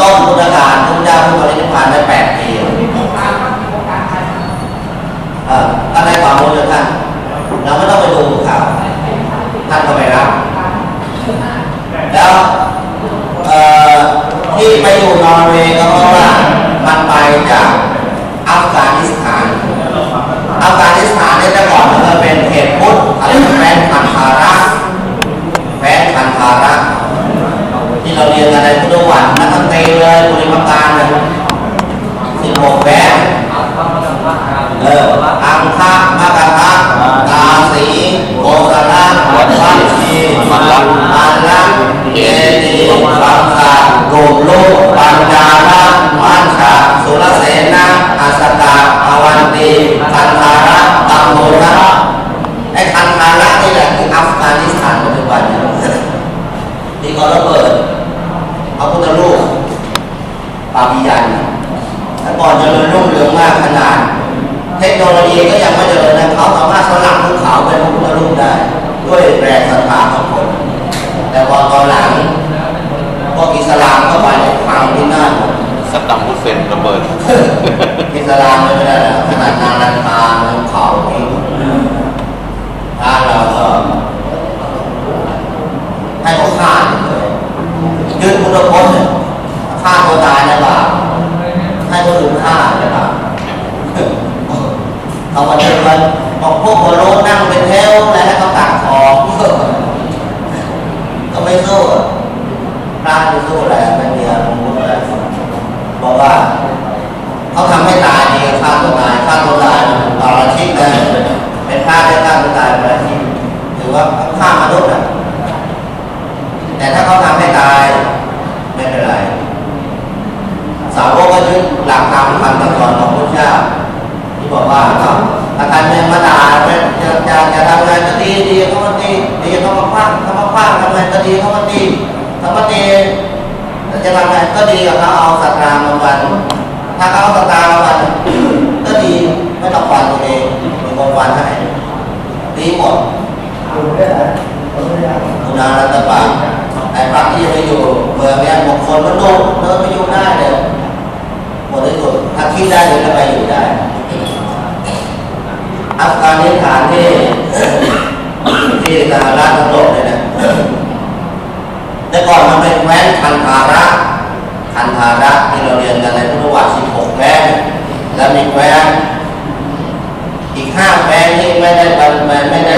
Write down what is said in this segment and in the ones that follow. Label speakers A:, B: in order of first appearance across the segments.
A: ต้นพุทธกาลพระเจ้าพุทธนิพพานได้แปดปีเออก็ได้ความรู้เลยท่านเราไม่ต้องไปดูข่าวท่านก็ไปรับ แล้วที่ไปอยู่นอร์เวย์ก็เพราะว่า เด้วยแรงศรัทธาของคน แต่พอตอนหลังพวกอิสลามเข้าไปฟังที่นั่น
B: สัดดัมฮุเซนระเบิด
A: อิสลามไม่ได้ขนาดนารันทาภูเขาเองถ้าเราก็ให้เขาฆ่าเลยยึดพุทธพจน์ฆ่าตัวตายนะบาปให้คนอื่นฆ่านะบาปเขามาเดินมาบอกพวกโลนนั่งเป็นแถวแล้วให้เขาตักออกก็ไม่สู้อะ พระไม่สู้อะไรไม่มีอารมณ์อะไรบอกว่าเขาทำให้ตายดีฆ่าตัวตายฆ่าตัวตายต่ออาชีพเลยเป็นพระได้ฆ่าตัวตายเป็นอาชีพถือว่าฆ่ามนุษย์อะแต่ถ้าเขาทำให้ตายไม่เป็นไรสาวกก็ยึดหลักธรรมคำสอนของพระเจ้าที่บอกว่าเอาอาการเนี่ยมาด่าจะจะจะทำงานก็ดีดีเขามาตีดีเขามาคว้างเขามาคว้างทำงานก็ดีเขามาตีเขามาตี จะทำงานก็ดีกับเขาเอาศรัทธามาวันถ้าเขาเอาศรัทธามาวันก็ดีไม่ต้องฟันตัวเองมีคนฟันให้ดีหมดคุณอารัตบาไอ้พระที่ไปอยู่เมืองเนี้ยบางคนมันโดนเดินไปอยู่ได้เลยหมดที่สุดถ้าคิดได้เลยจะไปอยู่ได้อัฟกานิสถานที่ที่สหรัฐโลกเลยนะ แต่ก่อนมันเป็นแคว้นคันธาระคันธาระที่เราเรียนกันในพุทธวัตร16แคว้นแล้วมีแคว้นอีกห้าแคว้นที่ไม่ได้ไม่ได้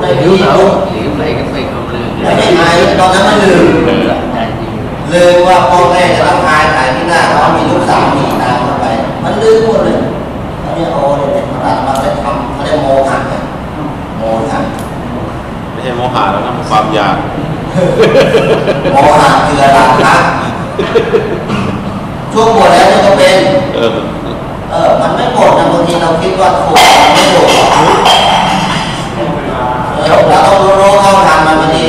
A: ได้ดีเหลวไปก็ไปก็บเรื่ไม่ใช่อายตอนนั้นมันลืมลืมว่าพ่อแม่จะรับอายขายที่หน้าเพราะมีลูกสาวมีตามเข้าไป มันลืมหมดเลยตอนนี้โอเนี่ยมันตัดมาได้ทำเขาได้โมหะโมหะไม่ใช่โมหะแล้วนะความอยากโมหะคือราคะช่วงปวดแล้วมันจะเป็น เออ มันไม่ปวดนะบางทีเราคิดว่าโปวดมันไม่ปวด
C: เราต้องรู้เข้า
A: ทางมันพอดี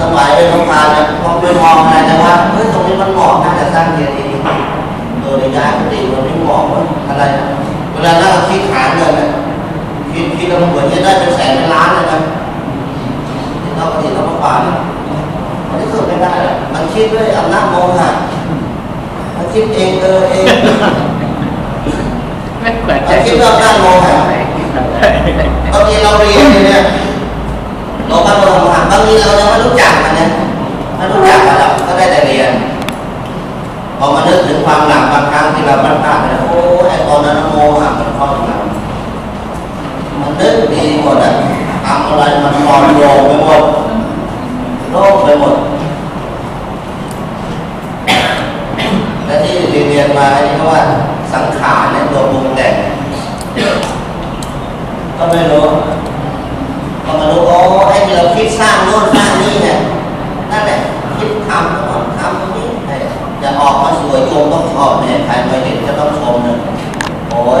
A: สมัยเป็นโรงงาน
B: นะพอเป็
A: นมองอะไรนะว่าเฮ้ยตรงนี้มันเหมาะน่าจะสร้างเดียดีเออในย้ายปกติมันไม่เหมาะว่าอะไรเวลาเราคิดหาเงินเนะคิดคิดแล้วมันเหมือนจะได้เป็นแสนเนล้านเลยนะที่เราปกติเราก็ปานมันที่สุดไม่ได้มันคิดด้วยอำนาจโมหะมันคิดเองเออเอง
C: มัน
A: คิดด้วยอำนาจโมหะ บางทีเราเรียนเนี่ยเราก็ลงมาบางทีเรายังไม่รู้จักมันนะไม่รู้จักมันเราก็ได้แต่เรียน พอมานึกถึงความหลังบางครั้งที่เราพลาดไปแล้วโอ้ไอตอนนั้นโมหะมันครอบงำมันนึกดีหมดอะทำอะไรมันนอนโยไปหมดโล่งไปหมดและที่เรียนมาอันนี้ก็ว่าสังขารเนี่ยตัวปรุงแต่ง ก็ไม่รู้ก็มารู้โอ้ไอ้ที่เราคิดสร้างโน่นสร้างนี่เนี่ยนั่นแหละคิดทำก็ทำตรงนี้ให้จะออกมาสวยโยมต้องชอบเนี่ยใครมาเห็นก็ต้องชมเนี่ยโอ้ย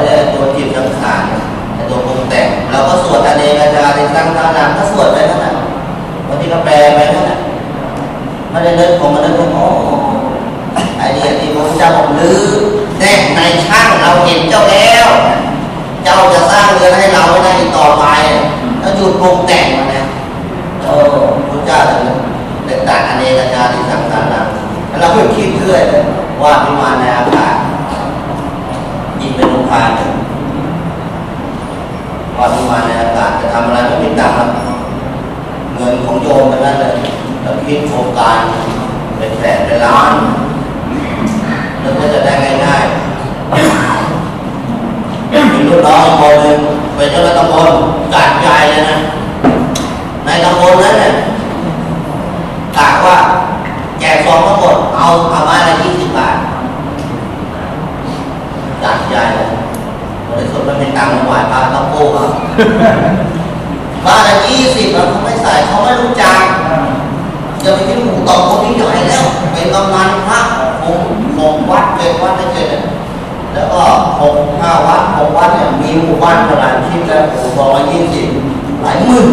A: สุดปรุงแต่งมันนะโอ้พระเจ้าถึงเด็ดตัดอเนกชาติสังสารนังแล้วเราก็คิดเรื่อยว่าพิมานในอากาศยิงเป็นลูกพานเลยว่าพิมานในอากาศจะทำอะไรก็ไม่ตังค์หรอกเงินของโยมไปนั่นเลยแล้วคิดโครงการเป็นแสนเป็นล้านแล้วก็จะได้ง่ายๆมีลูกน้องคนหนึ่ง เป็นเจ้าหน้าตำบลจัดใหญ่เลยนะ ในตำบลนั้นเนี่ยกะว่าแจกซองทั้งหมดเอาเอามาละยี่สิบบาทจัดใหญ่เลยบริสุทธิ์มันเป็นตังค์มาไหวพระต้องกู้เขาบ้านละยี่สิบแล้วเขาไม่ใส่เขาไม่รู้จักจะไปคิดหมูต่อคนที่ใหญ่แล้วเป็นกำนันพระคงคงวัดเป็นวัดได้เจ็ด แล้วก็หกห้าวัดหกวัดเนี่ยมีหมู่บ้านขนาดคิดแล้วโอ้โหร้อยยี่สิบหลายหมื่น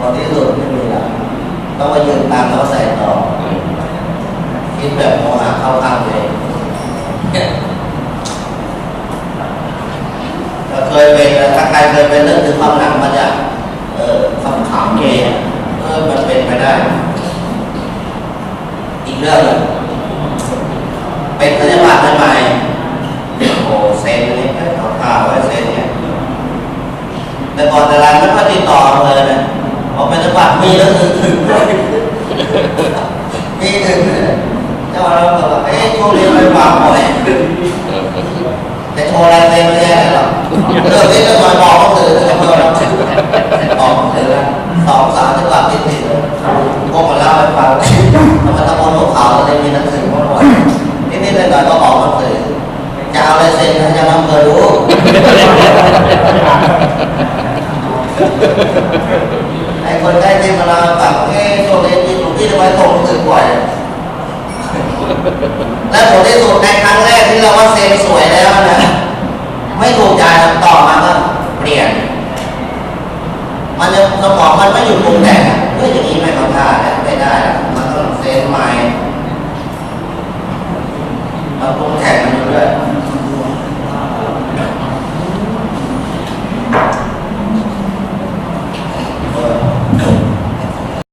A: ตอนที่สุดไม่มีแล้วต้องมายืนตามแล้วใส่ต่อ คิดแบบโมหะเข้าข้างตัวเองก็เคยเป็นนะถ้าใครเคยเป็นเรื่องถึงความหลังมันจะเออคำขำเองเออมันเป็นไปได้ อีกเรื่องหนึ่ง เป็นพยาบาลใหม่โอ้เซ็นนี่เขาข่าวไว้เซ็นเนี่ยแต่ก่อนแต่ละไม่ค่อยติดต่อเลยนะพอเป็นพยาบาลมีแล้วถึงถึงด้วยมีถึงเลยเจ้าเราบอกว่าเอ๊ะช่วงนี้ไม่มาบ่อยแต่โชว์ลายเซ็ม่ได้หรอเรื่องนี้ก็มาบอกก็ถือแต่เมื่อเราบอกถือแล้วสองสามจังหวัดติดติดเลยพวกมาเล่าให้ฟังทำไมตะโกนหัวขาวเลยมีหนังสือมาบ่อย นิดๆหน่อยๆก็ออกหนังสือจะเอาอะไรเซ็นให้เจะนำเภอรู้ไอ้คนได้ที่มาเราแบบเอ้ช่วงนี้มีหลวงพี่ทำไมส่งหนังสือบ่อยและผลที่สุดในครั้งแรกที่เราว่าเซ็นสวยแล้วนะไม่ถูกใจต่อมาก็เปลี่ยน มันจะสมองมันไม่หยุดปรุงแต่งเฮ้ยอย่างนี้ไม่เข้าท่าไม่ได้มันต้องเซ็นใหม่ 都是太平对不对